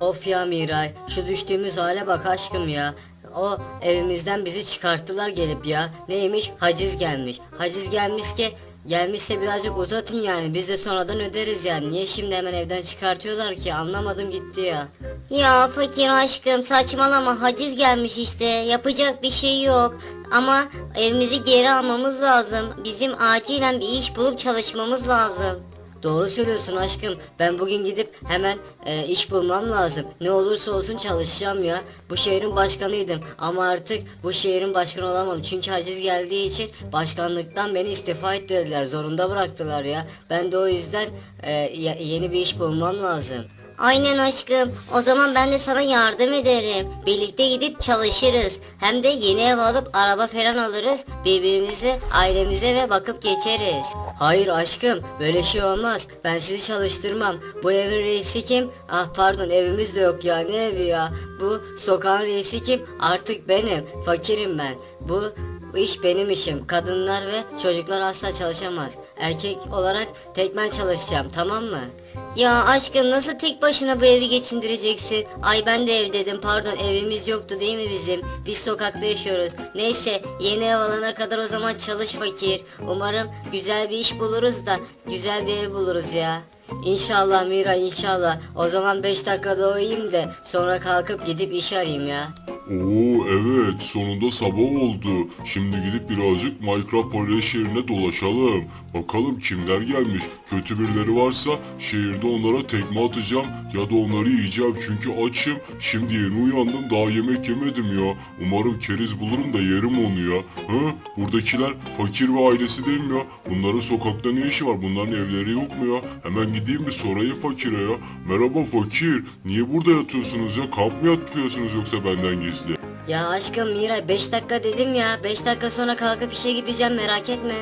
Of ya Miray, şu düştüğümüz hale bak aşkım ya. O evimizden bizi çıkarttılar gelip ya. Neymiş? Haciz gelmiş. Haciz gelmiş ki gelmişse birazcık uzatın yani. Biz de sonradan öderiz yani. Niye şimdi hemen evden çıkartıyorlar ki? Anlamadım gitti ya. Ya fakir aşkım saçmalama haciz gelmiş işte yapacak bir şey yok. Ama evimizi geri almamız lazım. Bizim acilen bir iş bulup çalışmamız lazım. Doğru söylüyorsun aşkım. Ben bugün gidip hemen e, iş bulmam lazım. Ne olursa olsun çalışacağım ya. Bu şehrin başkanıydım ama artık bu şehrin başkanı olamam. Çünkü haciz geldiği için başkanlıktan beni istifa ettirdiler. Zorunda bıraktılar ya. Ben de o yüzden e, ye- yeni bir iş bulmam lazım. Aynen aşkım. O zaman ben de sana yardım ederim. Birlikte gidip çalışırız. Hem de yeni ev alıp araba falan alırız. Birbirimize, ailemize ve bakıp geçeriz. Hayır aşkım böyle şey olmaz. Ben sizi çalıştırmam. Bu evin reisi kim? Ah pardon evimiz de yok ya ne evi ya. Bu sokağın reisi kim? Artık benim. Fakirim ben. Bu bu iş benim işim. Kadınlar ve çocuklar asla çalışamaz. Erkek olarak tek ben çalışacağım tamam mı? Ya aşkım nasıl tek başına bu evi geçindireceksin? Ay ben de evdeydim pardon evimiz yoktu değil mi bizim? Biz sokakta yaşıyoruz. Neyse yeni ev alana kadar o zaman çalış fakir. Umarım güzel bir iş buluruz da güzel bir ev buluruz ya. İnşallah Mira inşallah. O zaman 5 dakikada uyuyayım da sonra kalkıp gidip iş arayayım ya. Oo evet sonunda sabah oldu. Şimdi gidip birazcık Minecraft Polis şehrine dolaşalım. Bakalım kimler gelmiş. Kötü birileri varsa şehirde onlara tekme atacağım ya da onları yiyeceğim çünkü açım. Şimdi yeni uyandım daha yemek yemedim ya. Umarım keriz bulurum da yerim onu ya. Hı? Buradakiler fakir ve ailesi değil mi ya? Bunların sokakta ne işi var? Bunların evleri yok mu ya? Hemen gideyim bir sorayım fakire ya. Merhaba fakir. Niye burada yatıyorsunuz ya? Kamp mı yapıyorsunuz yoksa benden gizli? Ya aşkım Mira 5 dakika dedim ya. 5 dakika sonra kalkıp işe gideceğim merak etme.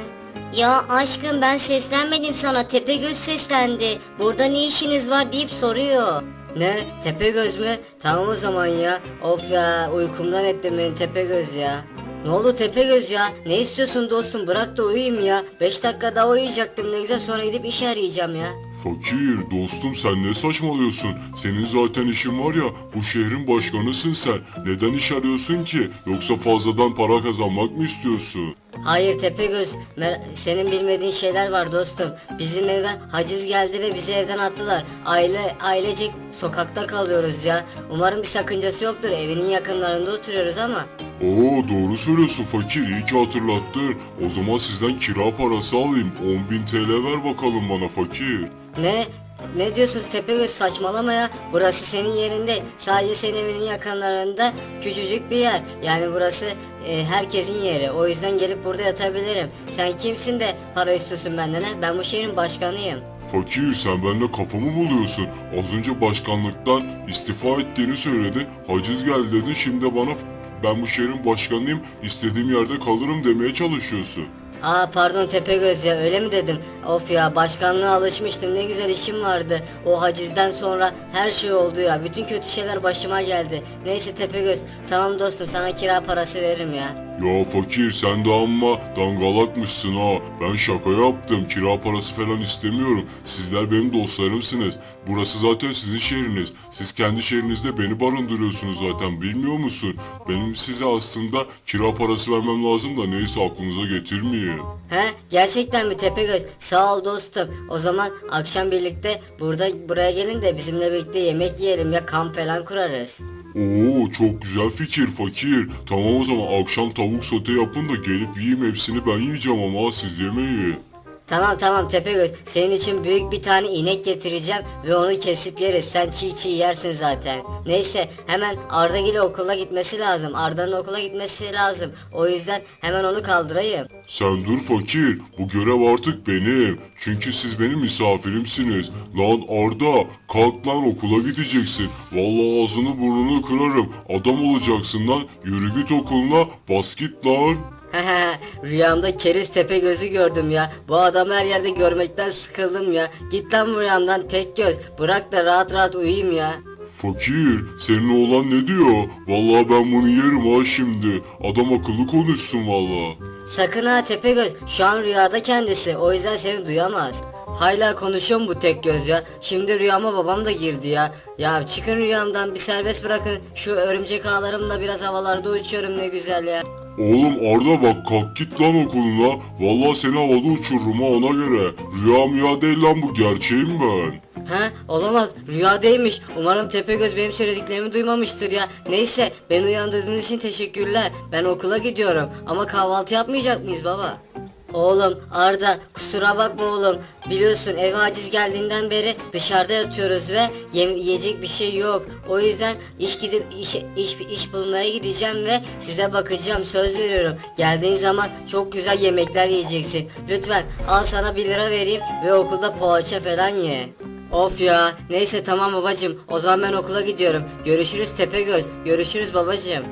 Ya aşkım ben seslenmedim sana Tepegöz seslendi. Burada ne işiniz var deyip soruyor. Ne? Tepegöz mü? Tamam o zaman ya. Of ya uykumdan ettim beni Tepegöz ya. Ne oldu Tepegöz ya? Ne istiyorsun dostum? Bırak da uyuyayım ya. 5 dakika daha uyuyacaktım ne güzel sonra gidip iş arayacağım ya. Fakir dostum sen ne saçmalıyorsun? Senin zaten işin var ya bu şehrin başkanısın sen. Neden iş arıyorsun ki? Yoksa fazladan para kazanmak mı istiyorsun? Hayır Tepegöz, mer- senin bilmediğin şeyler var dostum. Bizim eve haciz geldi ve bizi evden attılar. Aile ailecek sokakta kalıyoruz ya. Umarım bir sakıncası yoktur. Evinin yakınlarında oturuyoruz ama. Oo doğru söylüyorsun fakir iyi ki hatırlattın. O zaman sizden kira parası alayım. 10.000 TL ver bakalım bana fakir. Ne? Ne diyorsunuz Tepegöz saçmalama ya. Burası senin yerinde. Sadece senin evinin yakınlarında küçücük bir yer. Yani burası e, herkesin yeri. O yüzden gelip burada yatabilirim. Sen kimsin de para istiyorsun benden ha? Ben bu şehrin başkanıyım. Fakir sen benimle kafamı buluyorsun. Az önce başkanlıktan istifa ettiğini söyledin. Haciz geldi dedin. Şimdi bana ben bu şehrin başkanıyım. istediğim yerde kalırım demeye çalışıyorsun. Aa pardon Tepegöz ya öyle mi dedim? Of ya başkanlığa alışmıştım ne güzel işim vardı. O hacizden sonra her şey oldu ya. Bütün kötü şeyler başıma geldi. Neyse Tepegöz tamam dostum sana kira parası veririm ya. Ya fakir sen de amma dangalakmışsın ha. Ben şaka yaptım. Kira parası falan istemiyorum. Sizler benim dostlarımsınız. Burası zaten sizin şehriniz. Siz kendi şehrinizde beni barındırıyorsunuz zaten. Bilmiyor musun? Benim size aslında kira parası vermem lazım da neyse aklınıza getirmeyin. He gerçekten mi Tepegöz? Sağ ol dostum. O zaman akşam birlikte burada buraya gelin de bizimle birlikte yemek yiyelim ya kamp falan kurarız. Oo çok güzel fikir fakir. Tamam o zaman akşam tavuk sote yapın da gelip yiyeyim hepsini ben yiyeceğim ama siz yemeyin. Tamam tamam Tepegöz senin için büyük bir tane inek getireceğim ve onu kesip yeriz. Sen çiğ çiğ yersin zaten. Neyse hemen Arda ile okula gitmesi lazım. Arda'nın okula gitmesi lazım. O yüzden hemen onu kaldırayım. Sen dur fakir, bu görev artık benim. Çünkü siz benim misafirimsiniz. Lan Arda, kalk lan okula gideceksin. Vallahi ağzını burnunu kırarım. Adam olacaksın lan. Yürü git okuluna, bas git lan. Rüyamda keriz tepe gözü gördüm ya. Bu adamı her yerde görmekten sıkıldım ya. Git lan rüyamdan tek göz. Bırak da rahat rahat uyuyayım ya. Fakir, senin oğlan ne diyor? Vallahi ben bunu yerim ha şimdi. Adam akıllı konuşsun vallahi. Sakın ha Tepegöz. Şu an rüyada kendisi. O yüzden seni duyamaz. Hala konuşuyor mu bu tek göz ya? Şimdi rüyama babam da girdi ya. Ya çıkın rüyamdan bir serbest bırakın. Şu örümcek ağlarımla biraz havalarda uçuyorum ne güzel ya. Oğlum Arda bak kalk git lan okuluna. Vallahi seni havada uçururum ona göre. Rüya müya değil lan bu gerçeğim ben. Ha olamaz rüya değilmiş. Umarım Tepegöz benim söylediklerimi duymamıştır ya. Neyse beni uyandırdığınız için teşekkürler. Ben okula gidiyorum ama kahvaltı yapmayacak mıyız baba? Oğlum Arda kusura bakma oğlum. Biliyorsun eve aciz geldiğinden beri dışarıda yatıyoruz ve yem- yiyecek bir şey yok. O yüzden iş gidip iş, iş, iş bulmaya gideceğim ve size bakacağım söz veriyorum. Geldiğin zaman çok güzel yemekler yiyeceksin. Lütfen al sana 1 lira vereyim ve okulda poğaça falan ye. Of ya. Neyse tamam babacım. O zaman ben okula gidiyorum. Görüşürüz Tepegöz. Görüşürüz babacım.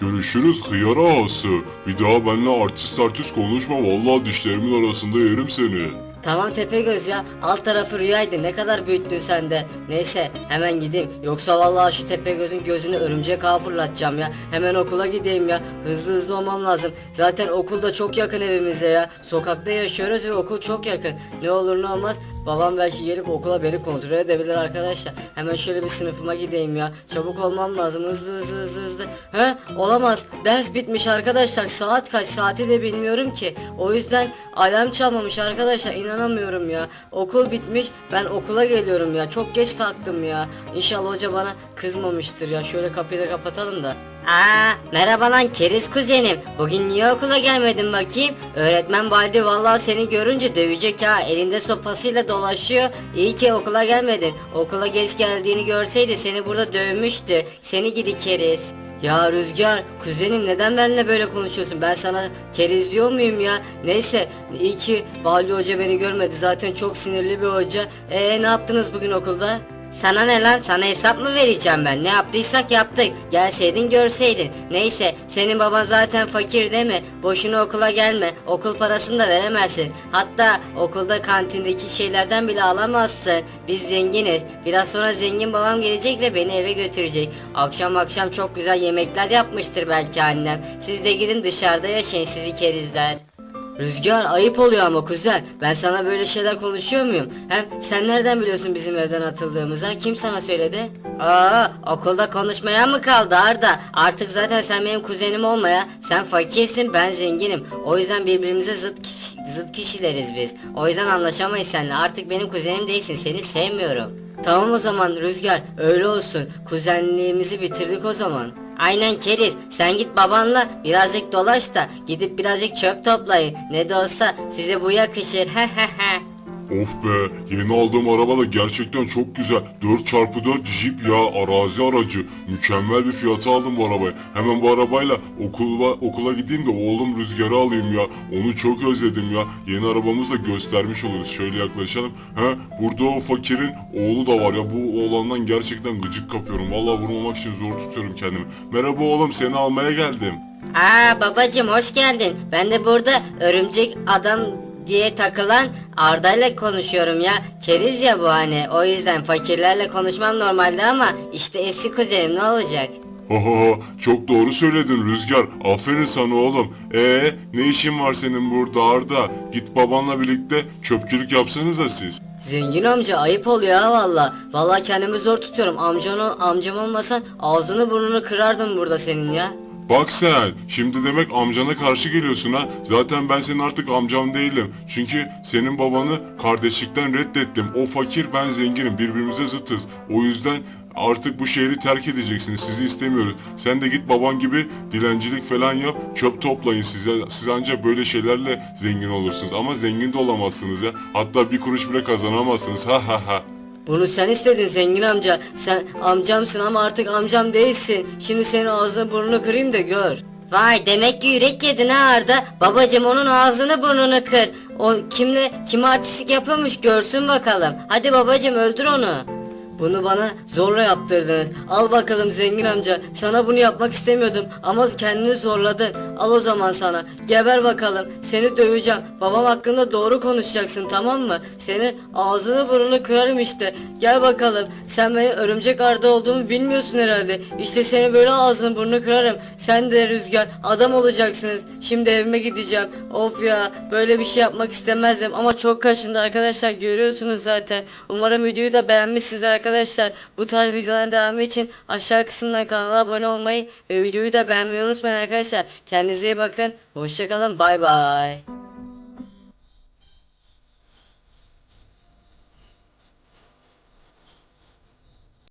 Görüşürüz hıyar ağası. Bir daha benimle artist artist konuşma vallahi dişlerimin arasında yerim seni. Tamam Tepegöz ya. Alt tarafı rüyaydı. Ne kadar büyüttün sen de. Neyse hemen gideyim. Yoksa vallahi şu Tepegöz'ün gözünü örümcek ağı fırlatacağım ya. Hemen okula gideyim ya. Hızlı hızlı olmam lazım. Zaten okul da çok yakın evimize ya. Sokakta yaşıyoruz ve okul çok yakın. Ne olur ne olmaz. Babam belki gelip okula beni kontrol edebilir arkadaşlar. Hemen şöyle bir sınıfıma gideyim ya. Çabuk olmam lazım. Hızlı hızlı hızlı hızlı. He? Olamaz. Ders bitmiş arkadaşlar. Saat kaç? Saati de bilmiyorum ki. O yüzden alarm çalmamış arkadaşlar. İnanamıyorum ya. Okul bitmiş. Ben okula geliyorum ya. Çok geç kalktım ya. İnşallah hoca bana kızmamıştır ya. Şöyle kapıyı da kapatalım da. Aa merhaba lan keriz kuzenim. Bugün niye okula gelmedin bakayım? Öğretmen Baldi vallahi seni görünce dövecek ha. Elinde sopasıyla dolaşıyor. İyi ki okula gelmedin. Okula geç geldiğini görseydi seni burada dövmüştü. Seni gidi keriz. Ya Rüzgar, kuzenim neden benimle böyle konuşuyorsun? Ben sana keriz diyor muyum ya? Neyse, iyi ki Vali Hoca beni görmedi. Zaten çok sinirli bir hoca. Ee ne yaptınız bugün okulda? Sana ne lan? Sana hesap mı vereceğim ben? Ne yaptıysak yaptık. Gelseydin görseydin. Neyse senin baban zaten fakir değil mi? Boşuna okula gelme. Okul parasını da veremezsin. Hatta okulda kantindeki şeylerden bile alamazsın. Biz zenginiz. Biraz sonra zengin babam gelecek ve beni eve götürecek. Akşam akşam çok güzel yemekler yapmıştır belki annem. Siz de gidin dışarıda yaşayın sizi kerizler. Rüzgar ayıp oluyor ama kuzen. Ben sana böyle şeyler konuşuyor muyum? Hem sen nereden biliyorsun bizim evden atıldığımızı? Kim sana söyledi? Aa, okulda konuşmaya mı kaldı Arda? Artık zaten sen benim kuzenim olmaya, sen fakirsin ben zenginim. O yüzden birbirimize zıt, kişi- zıt kişileriz biz. O yüzden anlaşamayız seninle. Artık benim kuzenim değilsin, seni sevmiyorum. Tamam o zaman Rüzgar, öyle olsun. Kuzenliğimizi bitirdik o zaman. Aynen keriz. Sen git babanla birazcık dolaş da gidip birazcık çöp toplayın. Ne de olsa size bu yakışır. Of be yeni aldığım araba da gerçekten çok güzel. 4x4 Jeep ya arazi aracı. Mükemmel bir fiyata aldım bu arabayı. Hemen bu arabayla okula, okula gideyim de oğlum Rüzgar'ı alayım ya. Onu çok özledim ya. Yeni arabamızı da göstermiş oluruz. Şöyle yaklaşalım. He burada o fakirin oğlu da var ya. Bu oğlandan gerçekten gıcık kapıyorum. Vallahi vurmamak için zor tutuyorum kendimi. Merhaba oğlum seni almaya geldim. Aa babacım hoş geldin. Ben de burada örümcek adam diye takılan Arda'yla konuşuyorum ya. Keriz ya bu hani. O yüzden fakirlerle konuşmam normalde ama işte eski kuzenim ne olacak? Haha çok doğru söyledin Rüzgar. Aferin sana oğlum. Ee ne işin var senin burada Arda? Git babanla birlikte çöpçülük yapsanıza siz. Zengin amca ayıp oluyor ha valla. Valla kendimi zor tutuyorum. Amcan, amcam olmasan ağzını burnunu kırardım burada senin ya. Bak sen şimdi demek amcana karşı geliyorsun ha. Zaten ben senin artık amcam değilim. Çünkü senin babanı kardeşlikten reddettim. O fakir ben zenginim birbirimize zıtız. O yüzden artık bu şehri terk edeceksiniz. Sizi istemiyoruz. Sen de git baban gibi dilencilik falan yap. Çöp toplayın size. Siz ancak böyle şeylerle zengin olursunuz. Ama zengin de olamazsınız ya. Hatta bir kuruş bile kazanamazsınız. Ha ha ha. Bunu sen istedin zengin amca. Sen amcamsın ama artık amcam değilsin. Şimdi senin ağzını burnunu kırayım da gör. Vay demek ki yürek yedin ha Arda. Babacım onun ağzını burnunu kır. O kimle kim artistik yapıyormuş görsün bakalım. Hadi babacım öldür onu. Bunu bana zorla yaptırdınız. Al bakalım zengin amca. Sana bunu yapmak istemiyordum ama kendini zorladın. Al o zaman sana. Geber bakalım. Seni döveceğim. Babam hakkında doğru konuşacaksın tamam mı? Senin ağzını burnunu kırarım işte. Gel bakalım. Sen benim örümcek arda olduğumu bilmiyorsun herhalde. İşte seni böyle ağzını burnunu kırarım. Sen de Rüzgar adam olacaksınız. Şimdi evime gideceğim. Of ya böyle bir şey yapmak istemezdim ama çok kaşındı arkadaşlar görüyorsunuz zaten. Umarım videoyu da beğenmişsinizdir arkadaşlar. Bu tarz videoların devamı için aşağı kısımdan kanala abone olmayı ve videoyu da beğenmeyi unutmayın arkadaşlar. Kendinize iyi bakın. Hoşçakalın. Bay bay.